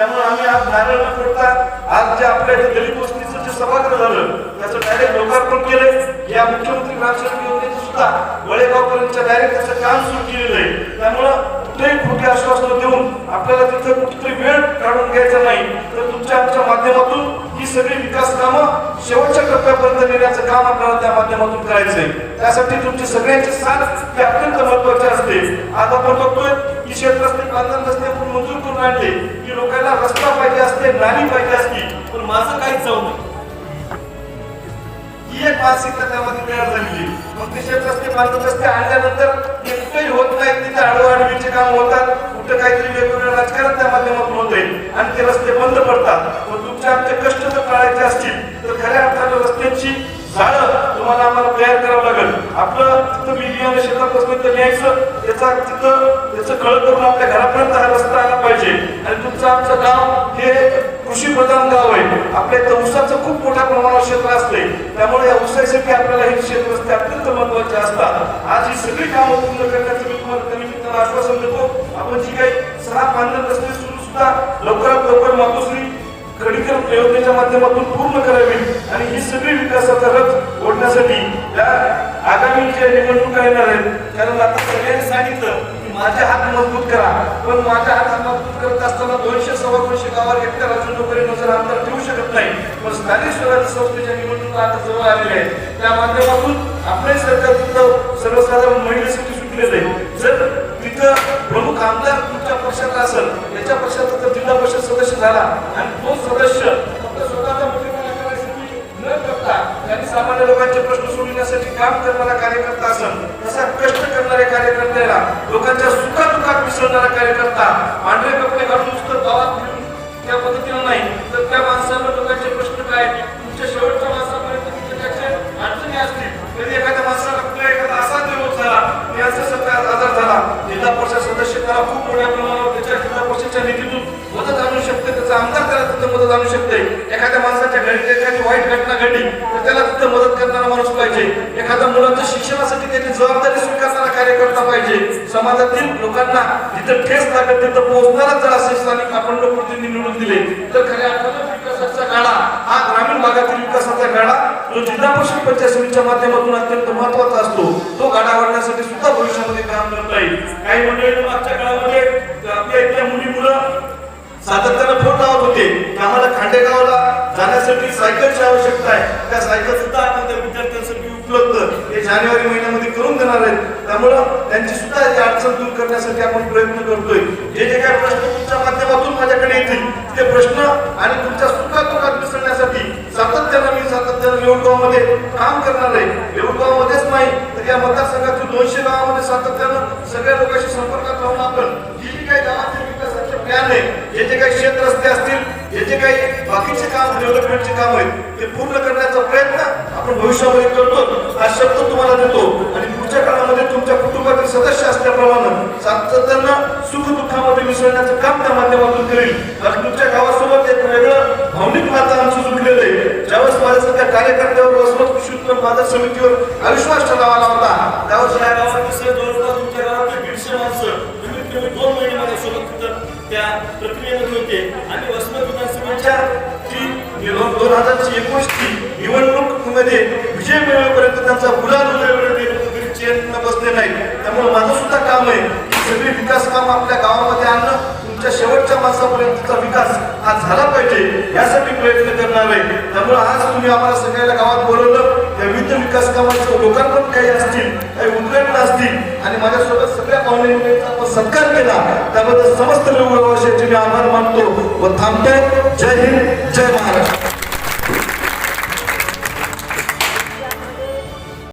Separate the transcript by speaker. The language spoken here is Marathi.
Speaker 1: त्यामुळे आम्ही आज नारळ न फोडता आज जे आपल्या इथे दलित वस्तीचं जे सभागृह झालं त्याचं डायरेक्ट लोकार्पण केलंय. या मुख्यमंत्री ग्रामसेवक योजनेचं सुद्धा वळेगावपर्यंतच्या डायरेक्ट त्याचं काम सुरू केलेलं आहे. त्यामुळं कुठेही कुठे आश्वासनं देऊन आपल्याला तिथे कुठेतरी वेळ काढून घ्यायचा नाही. तर तुमच्या आमच्या माध्यमातून ही सगळी विकास कामं शेवटच्या टप्प्यापर्यंत नेण्याचं काम आपल्याला त्या माध्यमातून करायचंय. त्यासाठी तुमची सगळ्यांची साथ ही अत्यंत महत्वाची असते. आज आपण बघतोय की शेत रस्ते बांधण रस्ते आपण मंजूर करून आणले. की लोकांना रस्ता पाहिजे असते नाली पाहिजे असती. पण माझं काहीच जाऊ नये. ही एक मानसिकता त्यामध्ये तयार झालेली मग ते शेत रस्ते बांधत रस्ते आणल्यानंतर एकही होत नाही तिथे आडवाडवीचे काम होतात कुठं काहीतरी वेगवेगळं राजकारण त्या माध्यमातून होते आणि ते रस्ते बंद पडतात. व तुमचे आमचे कष्ट जर टाळायचे असतील तर खऱ्या अर्थानं रस्त्यांची झाडं तुम्हाला आम्हाला तयार करावं लागेल. आपलं तिथं मी शेतात असलं तर न्यायचं त्याचा तिथं त्याचं कळ करून आपल्या घरापर्यंत हा रस्ता आला पाहिजे. आणि तुमचं आमचं गाव हे कृषी प्रधान गाव आहे. आपल्या इथं ऊसाचं खूप मोठ्या प्रमाणावर क्षेत्र असते त्यामुळे या ऊसासाठी आपल्याला हे क्षेत्र रस्ते अत्यंत महत्त्वाचे असतात. आज ही सगळी कामं पूर्ण करण्याचं मी तुम्हाला त्या आश्वासन देतो. आपण जी काही सहा पानं रस्ते सुरू सुद्धा लवकरात लवकर मातोश्री खडीकर योजनेच्या माध्यमातून पूर्ण करावी आणि ही सगळी विकासाचा रथ ओढण्यासाठी या आगामी जे निवडणुका येणार आहेत कारण आता सगळ्यांनी सांगितलं की माझे हात मजबूत करा. पण माझ्या हात मजबूत करत असताना दोनशे सव्वा दोनशे गावावर एकट्या अजून लोकांनी नजर अंतर ठेवू शकत नाही. पण स्थानिक स्वराज्य संस्थेच्या निवडणुका आता जवळ आलेल्या आहेत. त्या माध्यमातून आपले सरकार सर्वसाधारण महिलेसाठी असेल त्याच्या पक्षाचा जर जिल्हा परिषद सदस्य झाला आणि तो सदस्य फक्त स्वतःचा न करता त्यांनी सामान्य लोकांचे प्रश्न सोडविण्यासाठी काम करणारा कार्यकर्ता असेल तसा कष्ट करणाऱ्या कार्यकर्त्याला लोकांच्या सुखादुखात मिसळणारा कार्यकर्ता पांढरे कपडे घालून नुसतं गावात फिरून त्या पद्धतीनं नाही तर त्या माणसाला लोकांचे प्रश्न काय? तुमच्या शेवटच्या माणसापर्यंत तुमच्या त्याचे अडचणी असतील कधी एखाद्या माणसाला कुठला एखादा असा दिवस झाला कॅन्सर सारखा आजार झाला. जिल्हा परिषद सदस्य त्याला खूप मोठ्या प्रमाणात पक्षाच्या निधीतून मदत आणू शकते त्याचा आमदार त्याला तिथं मदत आणू शकते. एखाद्या माणसाच्या घरी एखादी वाईट घटना घडली तर त्याला तिथं मदत करणारा माणूस पाहिजे. एखाद्या मुलाच्या शिक्षणासाठी त्याची जबाबदारी समाजातील लोकांना जिथं ठेस लागत तिथं पोहोचणारा जर असे स्थानिक आपण लोकप्रतिनिधी निवडून दिले तर खऱ्या अर्थानं विकासाचा गाडा हा ग्रामीण भागातील विकासाचा गाडा जो जिल्हा परिषद पंचायत समितीच्या माध्यमातून अत्यंत महत्त्वाचा असतो तो गाडा वाढण्यासाठी सुद्धा भविष्यामध्ये काम करता येईल. काही मंडळी मागच्या काळामध्ये आपल्या इथल्या मुली मुलं सातत्यानं फोन लावत होते की आम्हाला खांडेगावला जाण्यासाठी सायकलची आवश्यकता आहे. त्या सायकल सुद्धा आपण त्या विद्यार्थ्यांसाठी उपलब्ध हे जानेवारी महिन्यामध्ये करून देणार आहेत. त्यामुळं त्यांची सुद्धा ही अडचण दूर करण्यासाठी आपण प्रयत्न करतोय. जे जे काही प्रश्न तुमच्या माध्यमातून माझ्याकडे येतील ते प्रश्न आणि तुमच्या सुखादुखात मिसळण्यासाठी सातत्यानं मी सातत्यानं येऊरगावमध्ये काम करणार आहे. येऊरगावमध्येच नाही तर या मतदारसंघातील दोनशे गावामध्ये सातत्यानं सगळ्या लोकांशी संपर्कात राहून आपण जी जी काही गावातील विकासाचे प्लॅन आहे जे जे काही शेत रस्ते असतील जे जे काही बाकीचे काम डेव्हलपमेंटचे काम आहेत ते पूर्ण करण्याचा प्रयत्न आपण भविष्यामध्ये करतो हा शब्द तुम्हाला देतो आणि पुढच्या काळामध्ये तुमच्या कुटुंबातील सदस्य असल्याप्रमाणे सातत्यानं सुख दुःखामध्ये मिसळण्याचं काम त्या माध्यमातून करेल. कारण तुमच्या गावासोबत एक वेगळं भावनिक वातावरण आमचं आहे. ज्यावेळेस माझ्यासारख्या कार्यकर्त्यावर वसमत कृषी उत्पन्न बाजार समितीवर अविश्वास ठरावा आला होता त्यावेळेस या गावात जवळपास तुमच्या गावातले दीडशे माणसं. कमीत कमी दोन महिने माझ्यासोबत त्या प्रक्रियेमध्ये होते. आणि वसमत विधानसभेच्या जी दोन हजारची एकोणीसची निवडणूकमध्ये विजय मिळवेपर्यंत त्यांचा गुलाल उधळवेपर्यंत ते बसले नाही. त्यामुळे माझं सुद्धा काम आहे की सगळी विकास काम आपल्या गावामध्ये आणणं. तुमच्या शेवटच्या माणसापर्यंतचा विकास हा झाला पाहिजे यासाठी प्रयत्न करणार आहे. त्यामुळे आज तुम्ही आम्हाला सगळ्याला गावात बोलवलं. त्या विविध विकास कामांचं लोकांपण काही असतील काही उद्घाटन असतील माझ्यासोबत सगळ्या पाहुण्यांचा आपण सत्कार केला. त्याबद्दल समस्त लोक मी आभार मानतो व थांबतोय. जय हिंद जय महाराष्ट्र.